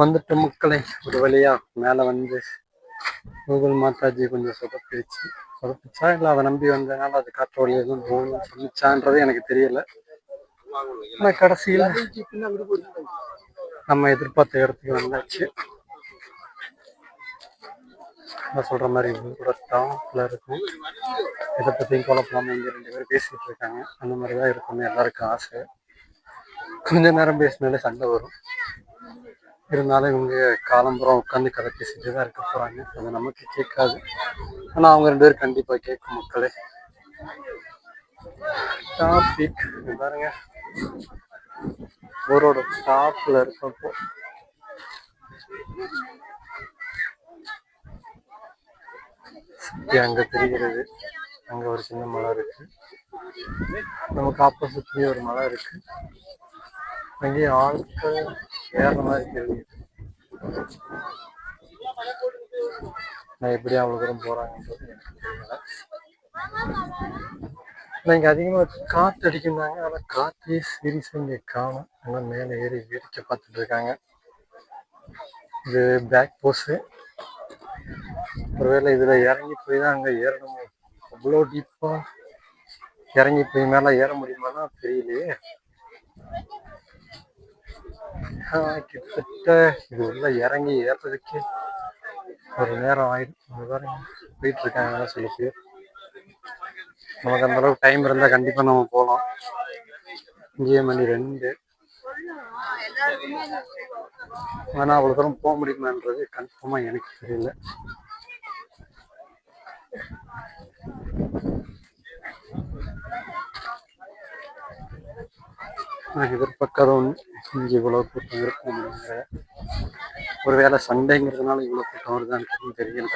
வந்துட்டு மக்களை ஒரு வழியா மேலே வந்து கூகுள் மாதாஜி கொஞ்சம் சொதப்பிடுச்சு. சொதப்பிச்சா இல்லை அதை நம்பி வந்ததுனால அது காற்று வழி எதுவும் போகணும் சொல்லிச்சான்றது எனக்கு தெரியல. ஆனால் கடைசியில் நம்ம எதிர்பார்த்த இடத்துக்கு வந்தாச்சு. நான் சொல்ற மாதிரி உரத்தான் இருக்கும். இதை பற்றியும் குழப்பம் இங்கே ரெண்டு பேரும் பேசிட்டு இருக்காங்க. அந்த மாதிரி தான் இருக்கும்னு எல்லாருக்கும் ஆசை. கொஞ்ச நேரம் பேசினாலே சண்டை வரும். இருந்தாலும் இவங்க காலம்புறம் உட்காந்து கதை பேசிட்டு தான் இருக்க போகிறாங்க அது நமக்கு கேட்காது. ஆனால் அவங்க ரெண்டு பேரும் கண்டிப்பாக கேட்கும் மக்களே. டாபிக் பாருங்க. ஊரோட ஸ்டாப்பில் இருக்கப்போ. சுற்றி அங்கே தெரிகிறது. அங்கே ஒரு சின்ன மலை இருக்கு. நமக்கு ஆப்போசிட்லயே ஒரு மலை இருக்கு. அங்கேயும் ஆட்கள் ஏற மாதிரி தெரியுது. நான் எப்படி அவ்வளோ தூரம் போறாங்கன்றது எனக்கு தெரியல இங்கே இங்க அதிகமா காத்து அடிக்குந்தாங்க ஆனா காத்தையே சீரியஸா இங்க காணும். ஆனால் மேலே ஏறி வேடிக்கை பார்த்துட்டு இருக்காங்க. இது பேக் போஸு ஒருவேளை இதுல இறங்கி போய் தான் அங்க ஏறணுமோ? அவ்வளோ டீப்பா இறங்கி போய் மேல ஏற முடியுமானா தெரியலையே. கிட்டத்தட்ட இது உள்ள இறங்கி ஏறதுக்கு ஒரு நேரம் ஆயிடும். போயிட்டு இருக்காங்க சில பேர் நமக்கு அந்த அளவுக்கு டைம் இருந்தா கண்டிப்பா நம்ம போகலாம். இங்கேயே மணி ரெண்டு. ஆனா அவ்வளவு தூரம் போக முடியுமான்றது கன்ஃபார்மா எனக்கு தெரியல. நான் எதிர்பார்க்காத ஒன்று இங்கே இவ்வளோ கூட்டம் இருக்கும் அப்படிங்கிற ஒருவேளை சண்டைங்கிறதுனால இவ்வளோ கூட்டம் வருதான்னு தெரியல.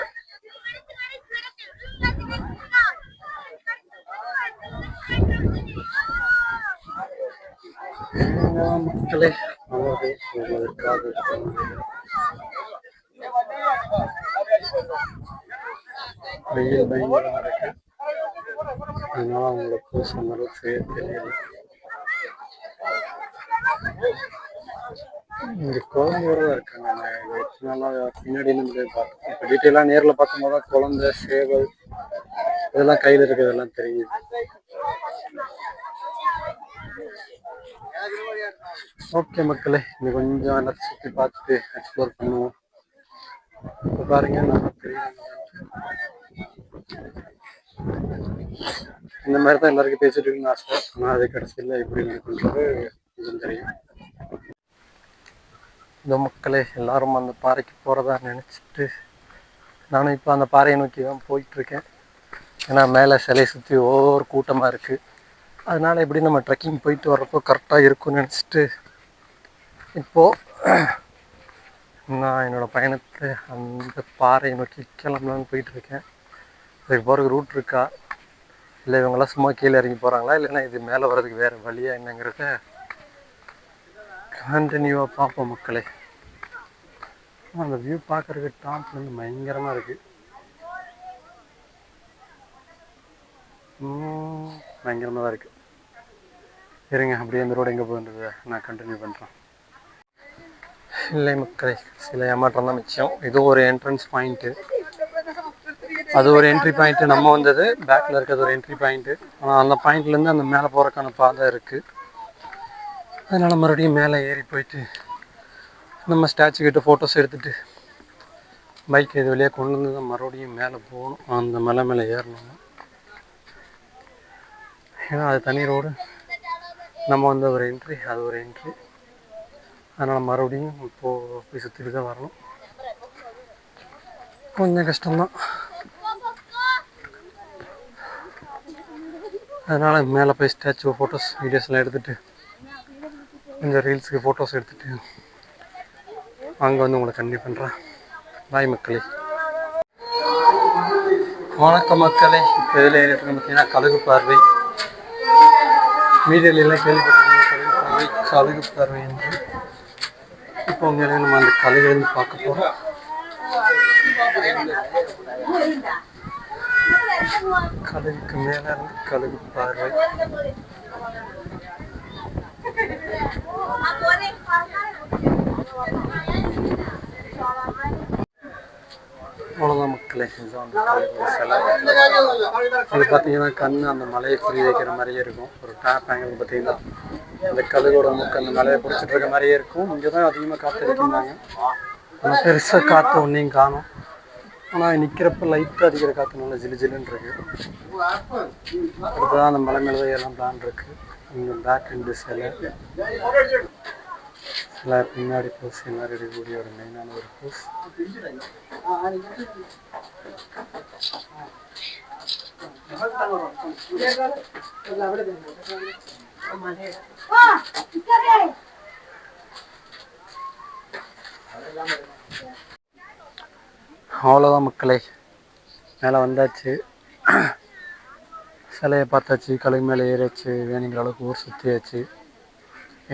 மக்களே அவ்வளவு உங்களுக்காக வெயில் பயங்கரமாக இருக்கு. அதனால அவங்களுக்கு சொன்ன அளவுக்கு தெரியல. இங்க குழந்தையோட இருக்காங்க. நான் எத்தனை நாளா பின்னாடி இருந்து பார்த்தேன் இப்போ டீட்டெயிலாக நேரில் பார்க்கும்போது தான் குழந்தை சேவல் இதெல்லாம் கையில் இருக்கிறதெல்லாம் தெரியுது. ஓகே மக்களே இன்னும் கொஞ்சம் எல்லாத்தையும் சுற்றி பார்த்துட்டு எக்ஸ்ப்ளோர் பண்ணுவோம். இப்போ பாருங்க நான் தெரியும் இந்த மாதிரி தான் எல்லாருக்கும் பேசிட்டு இருக்குன்னு ஆசை. ஆனால் அது கடைசியில் எப்படி இருக்குன்றது தெரியும். இந்த மக்களே எல்லாரும் அந்த பாறைக்கு போகிறதா நினச்சிட்டு நானும் இப்போ அந்த பாறையை நோக்கி தான் போயிட்டுருக்கேன். ஏன்னா மேலே சிலையை சுற்றி ஒவ்வொரு கூட்டமாக இருக்குது அதனால் எப்படி நம்ம ட்ரெக்கிங் போயிட்டு வர்றப்போ கரெக்டாக இருக்கும்னு நினச்சிட்டு இப்போது நான் என்னோடய பயணத்தை அந்த பாறையை நோக்கி கிளம்பலான்னு போயிட்டுருக்கேன். அதுக்கு போகிறதுக்கு ரூட் இருக்கா? இல்லை இவங்கெல்லாம் சும்மா கீழே இறங்கி போகிறாங்களா இல்லைன்னா இது மேலே வர்றதுக்கு வேறு வழியா என்னங்கிறத கண்டினியூவாக பார்ப்போம் மக்களே. அந்த வியூ பார்க்கறதுக்கு டாப்லேருந்து பயங்கரமாக இருக்குது பயங்கரமாக தான் இருக்குது இருங்க அப்படியே அந்த ரோடு எங்கே போகிறது நான் கண்டினியூ பண்ணுறேன் இல்லை மக்களே சில ஏமாற்றம் தான் மிச்சம். இது ஒரு என்ட்ரன்ஸ் பாயிண்ட்டு அது ஒரு என்ட்ரி பாயிண்ட்டு நம்ம வந்தது பேக்கில் இருக்கிறது ஒரு என்ட்ரி பாயிண்ட்டு ஆனால் அந்த பாயிண்ட்லேருந்து அந்த மேலே போகிறக்கான பாதை இருக்குது அதனால் மறுபடியும் மேலே ஏறி போயிட்டு நம்ம ஸ்டாச்சு கிட்ட ஃபோட்டோஸ் எடுத்துகிட்டு பைக் இது வழியாக கொண்டு வந்து தான் மறுபடியும் மேலே போகணும். அந்த மலை மேலே ஏறணும் ஏன்னா அது தனி ரோடு நம்ம வந்து ஒரு என்ட்ரி அது ஒரு என்ட்ரி அதனால் மறுபடியும் இப்போது போய் சுற்றிட்டு தான் வரணும். கொஞ்சம் கஷ்டம்தான். அதனால் மேலே போய் ஸ்டாச்சு ஃபோட்டோஸ் வீடியோஸ்லாம் எடுத்துகிட்டு இந்த ரீல்ஸுக்கு ஃபோட்டோஸ் எடுத்துகிட்டு அங்கே வந்து உங்களை கண்டிப்பாக பண்ணுறேன் பாய் மக்களே. வணக்க மக்களே. இப்போ இதில் ஏறிட்டு பார்த்தீங்கன்னா கழுகு பார்வை. மீடியாலெல்லாம் கேள்விப்பட்டிருக்கீங்க. கழுகு பார்வை கழுகு பார்வை என்று. இப்போ உங்களை நம்ம அந்த கழுகுலேருந்து பார்க்க போகிறோம் கழுகுக்கு மேலே இருந்து கழுகு பார்வை. அவ்வளோதான் மக்களே. இதுதான் சிலை இது பார்த்தீங்கன்னா கண் அந்த மலையை குறி வைக்கிற மாதிரியே இருக்கும். ஒரு டேப் ஆங்கிள் பார்த்தீங்கன்னா அந்த கழுகோட மூக்கு அந்த மலையை பிடிச்சிட்டு இருக்க மாதிரியே இருக்கும். இங்கே தான் அதிகமாக காற்று அடிக்கிறாங்க ஆனால் பெருசாக காற்று ஒன்றையும் காணும் ஆனால் நிற்கிறப்ப லைட்டாக அடிக்கிற காற்று நல்லா ஜிலு ஜிலுன்னு இருக்கு. அடுத்ததான் அந்த மலை மேலே எல்லாம் பிளான் இருக்குது இந்த பேக் இந்த சிலை சிலை பின்னாடி போஸ் எல்லாரும் ஒரு மெயினான ஒரு போஸ் அவ்வளோதான் மக்களே. மேலே வந்தாச்சு. சிலையை பார்த்தாச்சு கழுகு மேலே ஏறியாச்சு வேணுங்கிற அளவுக்கு ஊர் சுற்றியாச்சு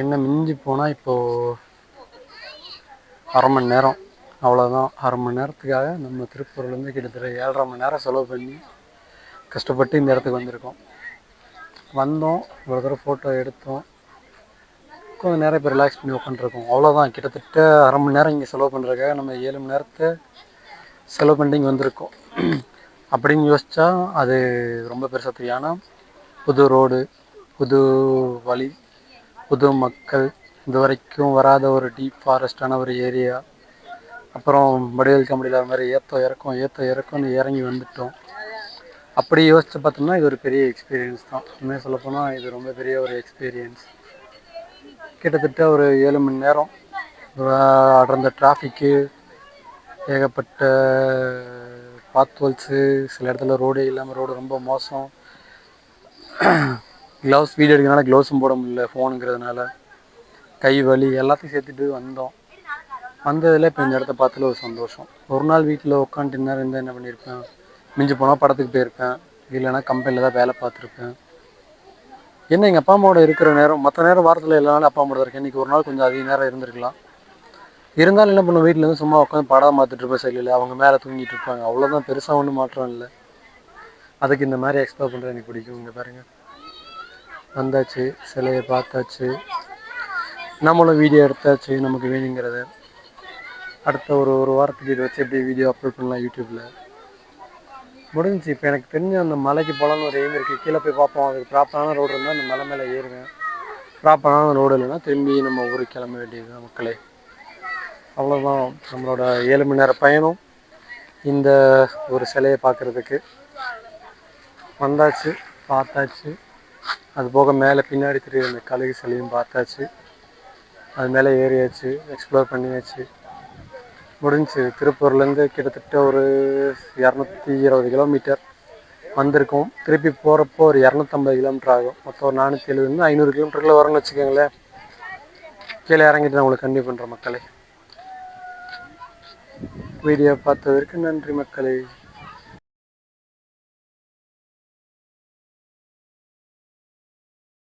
என்ன மிஞ்சி போனால் இப்போது அரை மணி நேரம். அவ்வளோதான் அரை மணி நேரத்துக்காக நம்ம திருப்பூர்லேருந்து கிட்டத்தட்ட ஏழரை மணி நேரம் செலவு பண்ணி கஷ்டப்பட்டு இந்த இடத்துக்கு வந்திருக்கோம். வந்தோம். இவ்வளோ தூரம் ஃபோட்டோ எடுத்தோம். கொஞ்சம் நேரம் இப்போ ரிலாக்ஸ் பண்ணி உட்காந்துருக்கோம். அவ்வளோதான் கிட்டத்தட்ட அரை மணி நேரம் இங்கே செலவு பண்ணுறதுக்காக நம்ம ஏழு மணி நேரத்தை செலவு பண்ணி இங்கே வந்திருக்கோம். அப்படின்னு யோசித்தா அது ரொம்ப பெருசாக தெரியும். ஆனால் புது ரோடு புது வழி புது மக்கள் இது வரைக்கும் வராத ஒரு டீப் ஃபாரஸ்டான ஒரு ஏரியா அப்புறம் வடிவேல் கம்பெனியில் அது மாதிரி ஏற்ற இறக்கம் ஏற்ற இறக்கம்னு இறங்கி வந்துட்டோம். அப்படி யோசித்து பார்த்தோம்னா இது ஒரு பெரிய எக்ஸ்பீரியன்ஸ் தான். உண்மையாக சொல்லப்போனால் இது ரொம்ப பெரிய ஒரு எக்ஸ்பீரியன்ஸ் கிட்டத்தட்ட ஒரு ஏழு மணி நேரம் அடர்ந்த டிராஃபிக்கு ஏகப்பட்ட பாத்வல்ஸு சில இடத்துல ரோடே இல்லாமல் ரோடு ரொம்ப மோசம். க்ளவுஸ் வீடியோ எடுக்கிறனால க்ளவுஸும் போட முடியல ஃபோனுங்கிறதுனால கை வலி எல்லாத்தையும் சேர்த்துட்டு வந்தோம். வந்ததில் இப்போ இந்த இடத்த பார்த்ததுல ஒரு சந்தோஷம். ஒரு நாள் வீட்டில் உட்காந்துட்டு நேரம் இருந்தால் என்ன பண்ணியிருப்பேன் மிஞ்சி போனால் படத்துக்கு போயிருப்பேன். இல்லைன்னா கம்பெனியில் தான் வேலை பார்த்துருப்பேன். என்ன எங்கள் அப்பா அம்மாவோட இருக்கிற நேரம் மற்ற நேரம் வாரத்தில் எல்லா நாளும் அப்பா அம்மாவோட இருக்கேன் இன்றைக்கி ஒரு நாள் கொஞ்சம் அதிக நேரம் இருந்திருக்கலாம். இருந்தாலும் என்ன பண்ணுவோம் வீட்டிலேருந்து சும்மா உட்காந்து படம் பார்த்துட்டு இருப்பேன் சரியில்லை அவங்க மேலே தூங்கிட்டு இருப்பாங்க. அவ்வளோதான் பெருசாக ஒன்றும் மாற்றம் இல்லை. அதுக்கு இந்த மாதிரி எக்ஸ்ப்ளோர் பண்ணுறது எனக்கு பிடிக்கும். இங்கே பாருங்கள் வந்தாச்சு சிலையை பார்த்தாச்சு நம்மளும் வீடியோ எடுத்தாச்சு நமக்கு வேணுங்கிறத. அடுத்த ஒரு ஒரு வாரத்துக்கு இதை வச்சு எப்படி வீடியோ அப்லோட் பண்ணலாம் யூடியூப்பில் முடிஞ்சுச்சு. இப்போ எனக்கு தெரிஞ்ச அந்த மலைக்கு போகலான்னு ஒரு எய்ம் இருக்குது கீழே போய் பார்ப்போம். அதுக்கு ப்ராப்பரான ரோடு இருந்தால் அந்த மலை மேலே ஏறுவேன். ப்ராப்பரான ரோடு இல்லைன்னா திரும்பி நம்ம ஊருக்கு கிளம்ப வேண்டியது மக்களே. அவ்வளோதான் நம்மளோட ஏழு மணி நேர பயணம். இந்த ஒரு சிலையை பார்க்குறதுக்கு. வந்தாச்சு பார்த்தாச்சு. அது போக மேலே பின்னாடி தெரியுற அந்த கழுகு சிலையும் பார்த்தாச்சு. அது மேலே ஏறியாச்சு எக்ஸ்ப்ளோர் பண்ணியாச்சு. முடிஞ்சு திருப்பூர்லேருந்து கிட்டத்தட்ட ஒரு இரநூத்தி இருபது கிலோமீட்டர் வந்திருக்கோம். திருப்பி போகிறப்போ ஒரு இரநூத்தம்பது கிலோமீட்டர் ஆகும். மொத்தம் ஒரு நானூற்றி எழுபதுலேருந்து ஐநூறு கிலோமீட்டருக்குள்ள வரும்னு வச்சுக்கோங்களேன். கீழே இறங்கிட்டு நான் உங்களுக்கு கண்டிப்பாக பண்ணுறேன் மக்களே. வீடியோ பார்த்ததற்கு நன்றி மக்களே.